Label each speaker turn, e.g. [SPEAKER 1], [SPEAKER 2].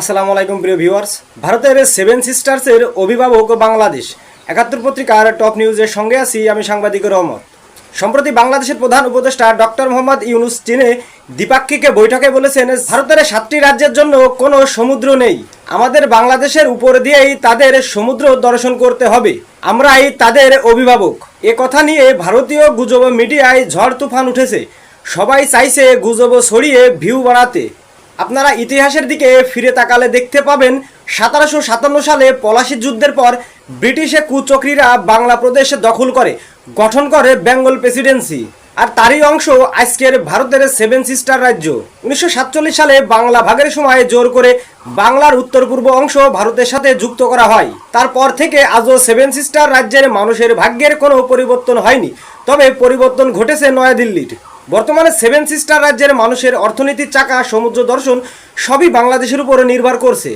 [SPEAKER 1] আসসালামু আলাইকুম প্রিয় ভিউয়ার্স। ভারতের সেভেন সিস্টার্সের অভিভাবক বাংলাদেশ। একাত্তর পত্রিকার টপ নিউজের সঙ্গে আছি আমি সাংবাদিক রহমত। সম্প্রতি বাংলাদেশের প্রধান উপদেষ্টা ডক্টর মোহাম্মদ ইউনুস চীনে দ্বিপাক্ষিক বৈঠকে বলেছেন, ভারতের সাতটি রাজ্যের জন্য কোনো সমুদ্র নেই। আমাদের বাংলাদেশের উপর দিয়েই তাদের সমুদ্র দর্শন করতে হবে। আমরাই তাদের অভিভাবক। এ কথা নিয়ে ভারতীয় গুজব মিডিয়ায় ঝড় তুফান উঠেছে। সবাই চাইছে গুজব ছড়িয়ে ভিউ বাড়াতে। আপনারা ইতিহাসের দিকে ফিরে তাকালে দেখতে পাবেন সতেরোশো সাতান্ন সালে পলাশি যুদ্ধের পর ব্রিটিশে কুচক্রীরা বাংলা প্রদেশে দখল করে, গঠন করে বেঙ্গল প্রেসিডেন্সি। আর তারই অংশ আজকের ভারতের সেভেন সিস্টার রাজ্য। উনিশশো সাতচল্লিশ সালে বাংলা ভাগের সময় জোর করে বাংলার উত্তর পূর্ব অংশ ভারতের সাথে যুক্ত করা হয়। তারপর থেকে আজও সেভেন সিস্টার রাজ্যের মানুষের ভাগ্যের কোনো পরিবর্তন হয়নি। তবে পরিবর্তন ঘটেছে নয়াদিল্লির। বর্তমানে সেভেন সিস্টার রাজ্যের মানুষের অর্থনীতির চাকা সমুদ্র দর্শন সবই বাংলাদেশের উপরে নির্ভর করছে।